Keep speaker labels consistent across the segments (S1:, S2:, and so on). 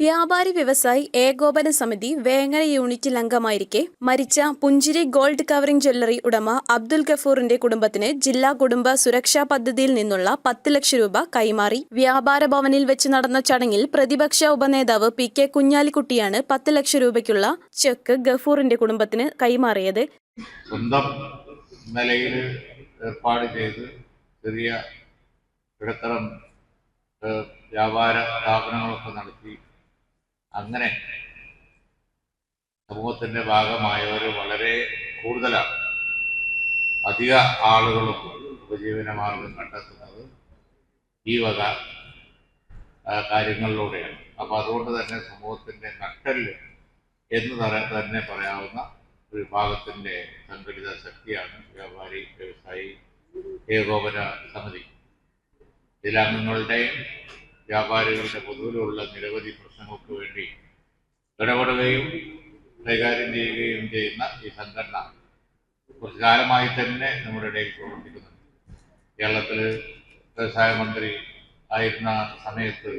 S1: വ്യാപാരി വ്യവസായി ഏകോപന സമിതി വേങ്ങര യൂണിറ്റിൽ അംഗമായിരിക്കെ മരിച്ച പുഞ്ചിരി ഗോൾഡ് കവറിംഗ് ജ്വല്ലറി ഉടമ അബ്ദുൽ ഗഫൂറിന്റെ കുടുംബത്തിന് ജില്ലാ കുടുംബ സുരക്ഷാ പദ്ധതിയിൽ നിന്നുള്ള പത്ത് ലക്ഷം രൂപ കൈമാറി. വ്യാപാര ഭവനിൽ വെച്ച് നടന്ന ചടങ്ങിൽ പ്രതിപക്ഷ ഉപനേതാവ് പി കെ കുഞ്ഞാലിക്കുട്ടിയാണ് പത്ത് ലക്ഷം രൂപയ്ക്കുള്ള ചെക്ക് ഗഫൂറിന്റെ കുടുംബത്തിന് കൈമാറിയത്.
S2: വ്യാപാര സ്ഥാപനങ്ങളൊക്കെ നടത്തി അങ്ങനെ സമൂഹത്തിന്റെ ഭാഗമായവർ വളരെ കൂടുതലാണ്. അധിക ആളുകളും ഉപജീവന മാർഗം കണ്ടെത്തുന്നത് ഈ വക കാര്യങ്ങളിലൂടെയാണ്. അപ്പൊ അതുകൊണ്ട് തന്നെ സമൂഹത്തിന്റെ നട്ടൽ എന്ന് തന്നെ പറയാവുന്ന ഒരു വിഭാഗത്തിന്റെ സംഘടിത ശക്തിയാണ് വ്യാപാരി വ്യവസായി ഏകോപന സമിതി. ഇതിലംഗങ്ങളുടെയും വ്യാപാരികളുടെ പൊതുവിലുള്ള നിരവധി പ്രശ്നങ്ങൾക്ക് വേണ്ടി ഇടപെടുകയും കൈകാര്യം ചെയ്യുകയും ചെയ്യുന്ന ഈ സംഘടന കുറച്ചു കാലമായി തന്നെ നമ്മുടെ ഇടയിൽ പ്രവർത്തിക്കുന്നുണ്ട്. കേരളത്തിൽ വ്യവസായ മന്ത്രി ആയിരുന്ന സമയത്ത്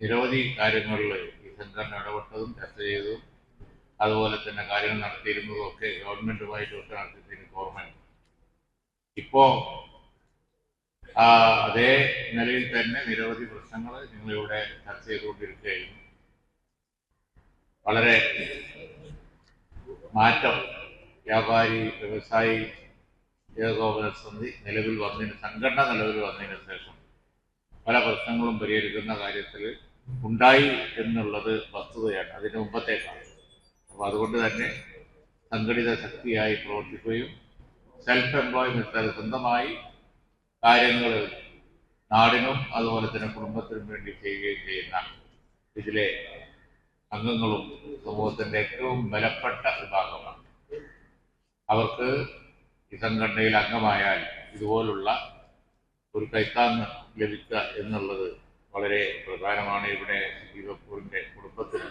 S2: നിരവധി കാര്യങ്ങളിൽ ഈ സംഘടന ഇടപെട്ടതും ചർച്ച ചെയ്തതും അതുപോലെ തന്നെ കാര്യങ്ങൾ നടത്തിയിരുന്നതും ഒക്കെ ഗവൺമെന്റുമായിട്ടൊക്കെ നടത്തിയതിന് എനിക്ക് ഓർമ്മയുണ്ട് ഇപ്പോ അതേ നിലയിൽ തന്നെ നിരവധി പ്രശ്നങ്ങൾ നിങ്ങളിവിടെ ചർച്ച ചെയ്തുകൊണ്ടിരിക്കുകയായിരുന്നു വളരെ മാറ്റം വ്യാപാരി വ്യവസായി ഏകോപന സമിതി നിലവിൽ വന്നതിന് സംഘടന നിലവിൽ വന്നതിന് ശേഷം പല പ്രശ്നങ്ങളും പരിഹരിക്കുന്ന കാര്യത്തിൽ ഉണ്ടായി എന്നുള്ളത് വസ്തുതയാണ്. അതിന് മുമ്പത്തേക്കാണ് അപ്പോൾ അതുകൊണ്ട് തന്നെ സംഘടിത ശക്തിയായി പ്രവർത്തിക്കുകയും സെൽഫ് എംപ്ലോയ്മെന്റ് സ്വന്തമായി കാര്യങ്ങൾ നാടിനും അതുപോലെ തന്നെ കുടുംബത്തിനും വേണ്ടി ചെയ്യുകയും ചെയ്യുന്ന ഇതിലെ അംഗങ്ങളും സമൂഹത്തിന്റെ ഏറ്റവും ബലപ്പെട്ട വിഭാഗമാണ്. അവർക്ക് ഈ സംഘടനയിൽ അംഗമായാൽ ഇതുപോലുള്ള ഒരു കൈത്താങ്ങ് ലഭിക്കുക എന്നുള്ളത് വളരെ പ്രധാനമാണ്. ഇവിടെ ദീപപ്പൂരിന്റെ കുടുംബത്തിന്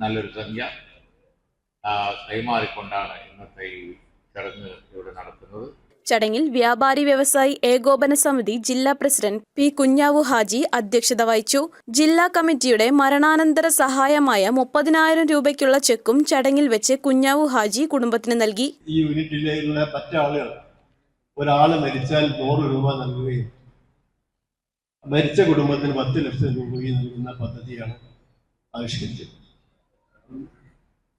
S2: നല്ലൊരു സംഖ്യ കൈമാറിക്കൊണ്ടാണ് ഇന്നത്തെ ഈ ചടങ്ങ് ഇവിടെ നടത്തുന്നത്
S1: ചടങ്ങിൽ വ്യാപാരി വ്യവസായി ഏകോപന സമിതി ജില്ലാ പ്രസിഡന്റ് പി കുഞ്ഞാവു ഹാജി അധ്യക്ഷത വഹിച്ചു. ജില്ലാ കമ്മിറ്റിയുടെ മരണാനന്തര സഹായമായ മുപ്പതിനായിരം രൂപയ്ക്കുള്ള ചെക്കും ചടങ്ങിൽ വെച്ച് കുഞ്ഞാവു ഹാജി കുടുംബത്തിന് നൽകി.
S3: ഈ യൂണിറ്റിലുള്ള മറ്റാളുകൾ ഒരാൾ മരിച്ചാൽ നൂറ് രൂപ നൽകുകയും മരിച്ച കുടുംബത്തിന് പത്ത് ലക്ഷം രൂപയും നൽകുന്ന പദ്ധതിയാണ് ആവിഷ്കരിച്ചത്.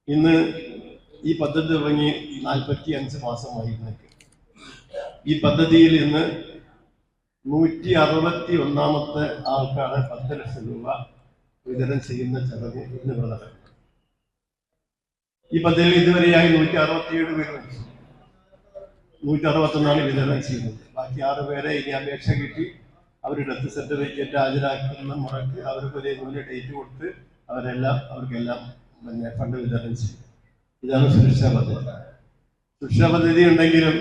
S3: ഇന്ന് ഈ പദ്ധതി തുടങ്ങി നാൽപ്പത്തി അഞ്ച് മാസമായി ഇന്നേക്ക് ഈ പദ്ധതിയിൽ ഇന്ന് നൂറ്റി അറുപത്തി ഒന്നാമത്തെ ആൾക്കാണ് പത്ത് ലക്ഷം രൂപ വിതരണം ചെയ്യുന്ന ചടങ്ങ് ഇന്ന് ഇവിടെ നടക്കുന്നത് ഈ പദ്ധതിയിൽ ഇതുവരെയായി നൂറ്റി അറുപത്തിയേഴ് പേര് നൂറ്റി അറുപത്തൊന്നാണ് വിതരണം ചെയ്യുന്നത്. ബാക്കി ആറ് പേരെ ഇനി അപേക്ഷ കിട്ടി അവർ ഡെത്ത് സർട്ടിഫിക്കറ്റ് ഹാജരാക്കുന്ന മുറക്ക് അവർക്ക് ഒരേപോലെ ഡേറ്റ് കൊടുത്ത് അവരെല്ലാം അവർക്കെല്ലാം പിന്നെ ഫണ്ട് വിതരണം ചെയ്യും. ഇതാണ് സുരക്ഷാ പദ്ധതി. സുരക്ഷാ പദ്ധതി ഉണ്ടെങ്കിലും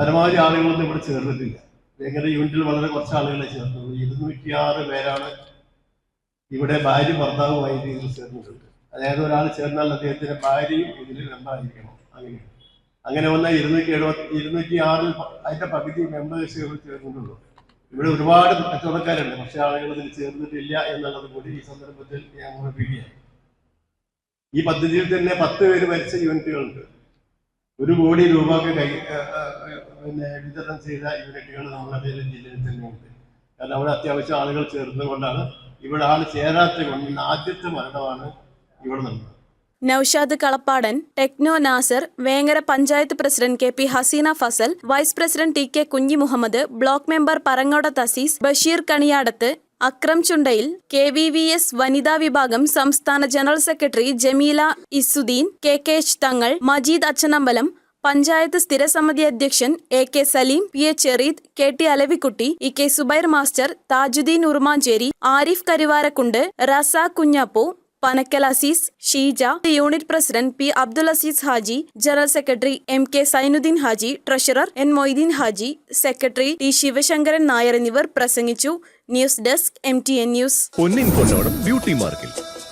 S3: പരമാവധി ആളുകളൊന്നും ഇവിടെ ചേർന്നിട്ടില്ല. ഞങ്ങളുടെ യൂണിറ്റിൽ വളരെ കുറച്ച് ആളുകളെ ചേർന്നുള്ളൂ ഇരുന്നൂറ്റിയാറ് പേരാണ് ഇവിടെ ഭാര്യ ഭർത്താവുമായി ഇതിൽ ചേർന്നിട്ടുണ്ട്. അതായത് ഒരാൾ ചേർന്നാൽ അദ്ദേഹത്തിന്റെ ഭാര്യയും ഇതിൽ മെമ്പറായിരിക്കണം അങ്ങനെ അങ്ങനെ വന്നാൽ ഇരുന്നൂറ്റി എഴുപത്തി ഇരുന്നൂറ്റി ആറിൽ അതിന്റെ പകുതി മെമ്പേഴ്സുകൾ ചേർന്നിട്ടുള്ളൂ. ഇവിടെ ഒരുപാട് കച്ചവടക്കാരുണ്ട്. പക്ഷെ ആളുകൾ ഇതിൽ ചേർന്നിട്ടില്ല എന്നുള്ളത് കൂടി ഈ സന്ദർഭത്തിൽ ഞാൻ ഓർമ്മിപ്പിക്കുകയാണ് ഈ പദ്ധതിയിൽ തന്നെ പത്ത് പേര് മരിച്ച യൂണിറ്റുകളുണ്ട് ഒരു കോടി രൂപക്ക് കൈ പിന്നെ വിതരണം ചെയ്ത യൂണിറ്റുകൾ നമ്മുടെ ജില്ലയിൽ തന്നെയുണ്ട് കാരണം അവിടെ അത്യാവശ്യം ആളുകൾ ചേർന്നുകൊണ്ടാണ് ഇവിടെ ആൾ ചേരാത്ത കൊണ്ട് ആദ്യത്തെ മരണമാണ് ഇവിടെ നടന്നത്.
S1: Noushad Kalappadan techno Nasar Vengara panchayat president K P Haseena Fazal vice president T K Kunhi Muhammad block member Parangoda Thaseez Basheer Kaniyadath Akram Chundayil K V V S വനിതാ വിഭാഗം സംസ്ഥാന general secretary Jameela Izzudheen K K Thangal Majeed Achanambalam panchayat സ്ഥിരസമിതി അധ്യക്ഷൻ A K Saleem P A Chereed K T Alavikutty E K Subair master Thajudheen Urumancheri Arif Karuvarakundu Raza Kunhappu Panakkal Azeez Sheeja unit president P Abdul Azeez Haji general secretary M K Sainudheen Haji treasurer N Moideen Haji secretary T Sivasankaran Nair എന്നിവർ പ്രസംഗിച്ചു. News desk M T N news.
S4: Beauty മാർക്കിൽ.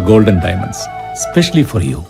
S5: Gold and Diamonds, specially for you.